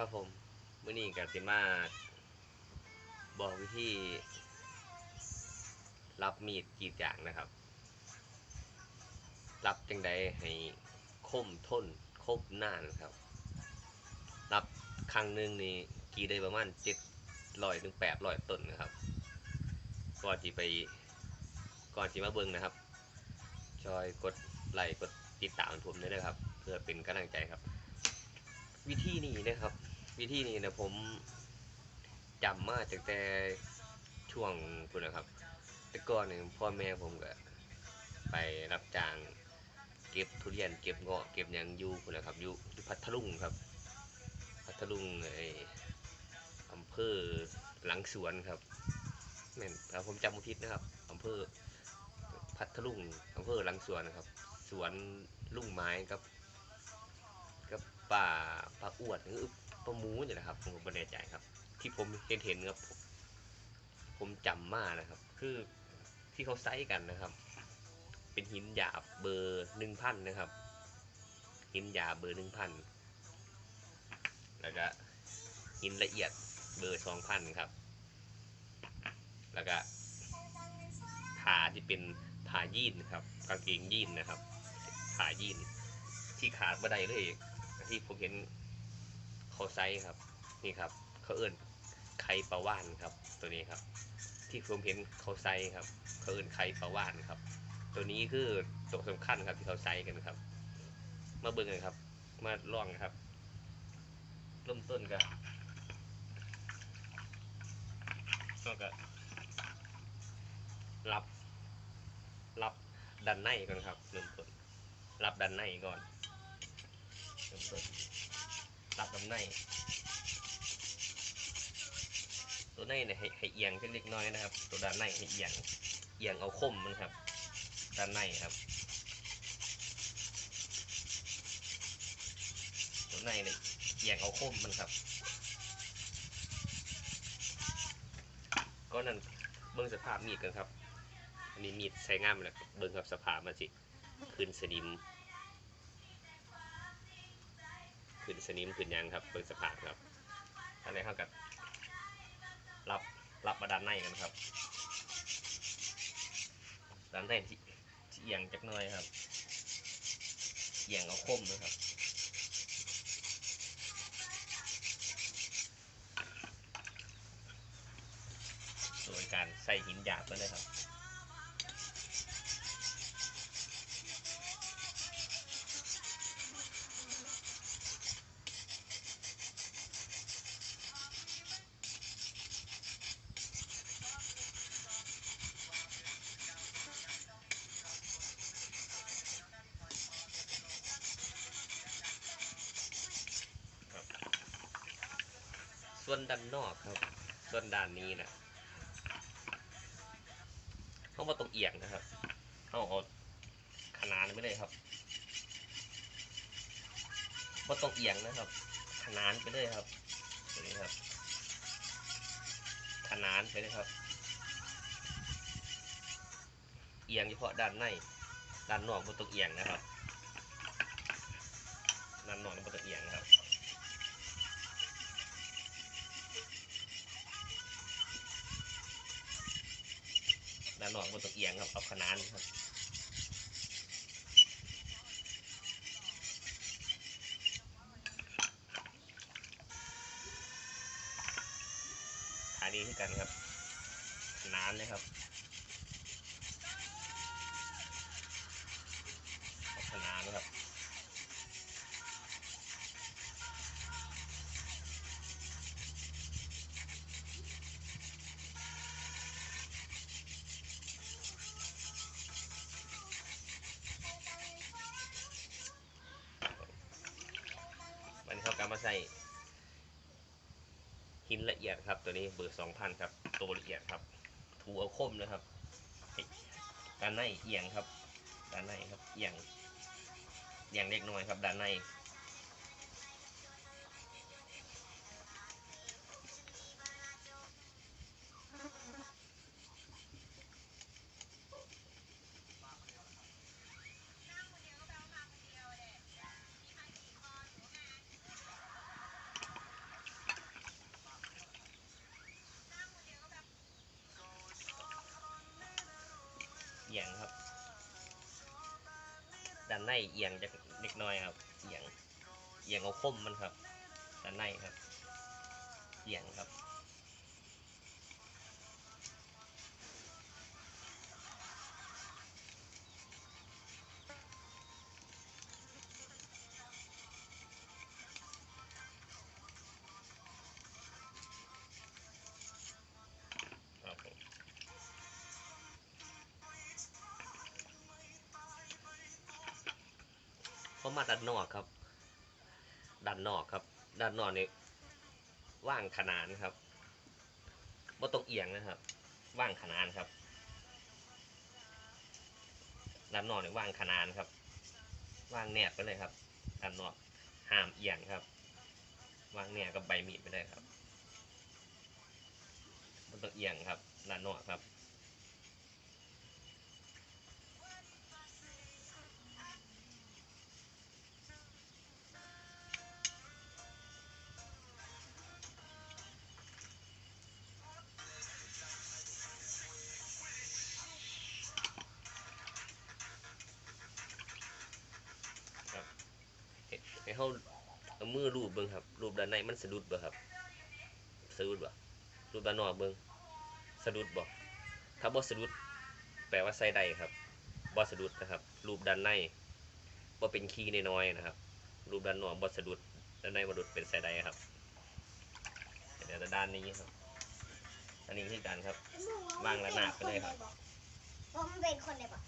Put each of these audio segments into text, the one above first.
ครับผมมื่อนี้กับสิมาบอกวิธี รับมีดกรีดยางนะครับ รับจังใดให้คมทนคมนานครับ รับครั้งหนึ่งนี่กรีดได้ประมาณเจ็ดร้อยถึงแปดร้อยต้นนะครับก่อนที่ไปก่อนที่มาเบิ่งนะครับชอยกดไลค์กดติดตามผมด้วยนะครับ เพื่อเป็นกำลังใจครับ วิธีนี้นะครับ วิธีนี้นะผมจำมาจากแต่ช่วงคุณนะครับ แต่ก่อนเนี่ยพ่อแม่ผมก็ไปรับจ้างเก็บทุเรียนเก็บเงาะเก็บยังยูคุณนะครับยูยูพัทลุงครับ พัทลุงไออำเภอหลังสวนครับแม่นถ้าผมจำไม่ผิดนะครับอำเภอพัทลุงอำเภอหลังสวนนะครับ สวนลุงไม้ครับกับป่าป่าอวดหรือ ป่าหมูนี่แหละครับ ผมก็ไม่แน่ใจครับ ที่ผมเห็นเห็นครับผมผมจำมานะครับ คือที่เขาไซส์กันนะครับ เป็นหินหยาบเบอร์หนึ่งพันนะครับ หินหยาบเบอร์หนึ่งพันแล้วก็หินละเอียดเบอร์สองพันครับ แล้วก็ผ้าที่เป็นผ้ายีนครับกางเกงยีนนะครับผ้ายีนที่ขาดบันไดเลยที่ผมเห็น เขาไซส์ครับ นี่ครับ เขาเอิ่นไข่ปลาว่านครับ ตัวนี้ครับ ที่ผมเห็นเขาไซส์ครับ เขาเอิ่นไข่ปลาว่านครับ ตัวนี้คือตัวสำคัญครับที่เขาไซส์กันครับ มาเบิ่งกันครับ มาล่องครับเริ่มต้นกันก็ก็รับ รับดันในก่อนครับเริ่มต้นรับด้านในก่อนเริ่มต้น รับด้านใน ตัวในเนี่ยให้เอียงเล็กน้อยนะครับ ตัวด้านในให้เอียงเอียงเอาคมมันครับ ด้านในครับ ตัวในเนี่ยเอียงเอาคมมันครับก็นั่นเบิ่งสภาพมีดกันครับ อันนี้มีดใช้งามแล้วเบิ่งครับสภาพมันสิ ขึ้นสนิม นสนิมขึ้นยังครับเปิดสภาพครับอันนี้เท่ากับรับรับมาด้านในกันครับด้านในที่ที่เอียงจักน่อยครับเอียงเอาคมนะครับโดยการใส่หินหยาบไปเลยครับ ส่วนด้านนอกครับ ส่วนด้านนี้นะเข้ามาตรงเอียงนะครับเข้าเอาขนานไปเลยครับมาตรงเอียงนะครับ ขนานไปเลยครับตัวนี้ครับ ขนานไปเลยครับ เอียงเฉพาะด้านใน ด้านนอกบนตรงเอียงนะครับ บนตะเอียงครับเอาขนานครับอันนี้ที่กันครับขนานเลยครับเอาขนานนะครับ วันนี้เขากำมา ใส่หินละเอียดครับ ตัวนี้เบอร์สองพันครับ ตัวละเอียดครับ ถูเอาคมนะครับด้านในเอียงครับ ด้านในครับเอียงเอียงเล็กน้อยครับ ด้านใน ในเอียงจะเล็กน้อยครับ เอียง เอียงเอาคมมันครับด้านในครับ เอียงครับครับ มาด้านนอกครับ ด้านนอกครับ ด้านนอกนี่ว่างขนานครับบ่ต้องเอียงนะครับ ว่างขนานครับ ด้านนอกนี่ว่างขนานครับ ว่างแนบไปเลยครับ ด้านนอกห้ามเอียงครับ ว่างแนบกับใบมีดไปเลยครับมันต้องเอียงครับ ด้านนอกครับ เขาเอามือรูปเบิ่งครับ รูปด้านในมันสะดุดบ่ครับ สะดุดบ่รูปด้านนอกเบิ่งสะดุดบ่ถ้าบ่สะดุด แปลว่าใส่ได้ครับบ่สะดุดนะครับ รูปด้านในบ่เป็นขี้น้อยนะครับ รูปด้านนอกบ่สะดุดด้านในบ่สะดุดเป็นใส่ได้ครับเดี๋ยวด้านนี้ครับ อันนี้คือการครับวางระนาบไปเลยครับว่ามันเป็นคนได้ปะ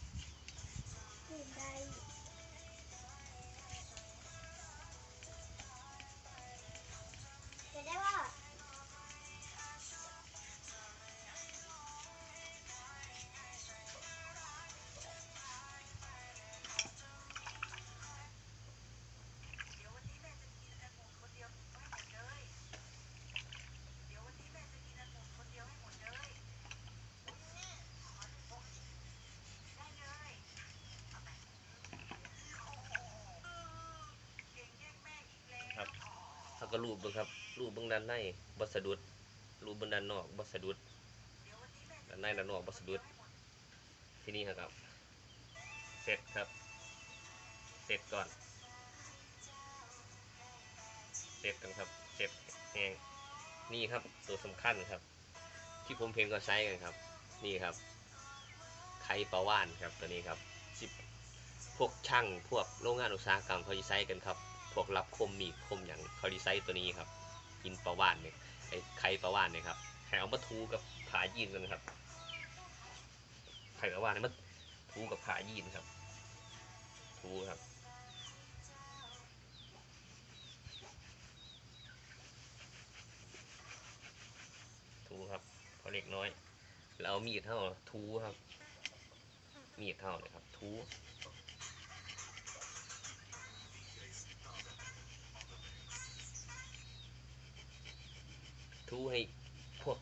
ก็รูปบิ่งครับ รูปบิ่งด้านในบ่สดุดรูปบิ่งด้านนอกบ่สดุดด้านในด้านนอกบ่สดุดที่นี่ครับ เสร็จครับ เสร็จก่อน เสร็จกันครับเสร็จแหงนี่ครับตัวสำคัญครับ ที่ผมเพลงก็ใช้กันครับ นี่ครับไข่ปลาว่านครับตัวนี้ครับสิบพวกช่างพวกโรงงานอุตสาหกรรมเขาจะใช้กันครับ พวกรับคมมีคมอย่างเขาดีไซน์ตัวนี้ครับกินปลาว่านเนี่ยไอ้ไข่ปลาว่านเนี่ยครับให้เอามาทูกับผายีนกันครับไข่ปลาว่านเนี่ยมาทูกับผายีนครับ ทูครับทูครับพอเล็กน้อยแล้วเอามีดเท่าทูครับ มีดเท่าเลยครับ ทู ทูให้พวก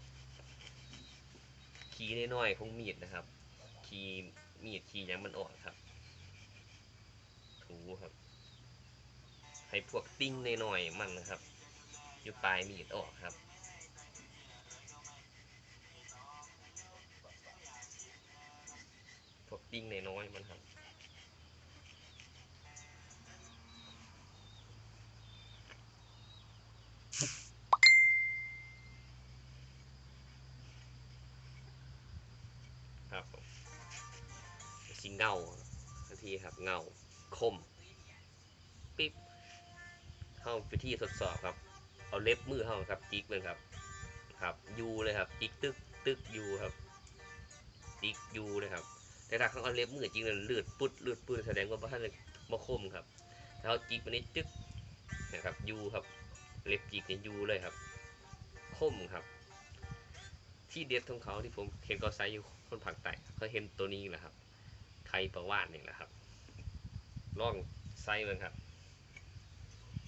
ขีน้อยๆของมีดนะครับ ขีมีดขียังมันออกครับ ถูครับ ให้พวกติ้งน้อยๆมันนะครับ อยู่ปลายมีดออกครับพวกติ้งน้อยๆมันครับ เงาทันทีครับเงาคมปิ๊บเข้าไปที่ทดสอบครับ เอาเล็บมือเข้าครับจิกเลยครับ ครับยูเลยครับจิกตึกตึกยูครับจิกยูเลยครับ แต่ถ้าเขาเอาเล็บมือจริงเลยเลือดปุดเลือดปุดแสดงว่าบ้านบ่คมครับถ้าเขาจิกมันนี้จึ๊กนะครับยูครับ เล็บจิกเนี่ยยูเลยครับ คมครับ ที่เด็ดของเขาที่ผมเห็นเขาใช้อยู่คนผักไต่เขาเห็นตัวนี้แหละครับ ไข่ประวานนี่แหละครับลองไซส์มันครับ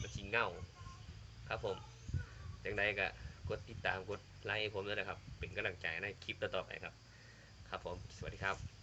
มันชิงเงาครับผมอย่างไงก็กดติดตามกดไลค์ผมด้วยนะครับ เป็นกำลังใจในคลิปต่อไปครับ ครับผม สวัสดีครับ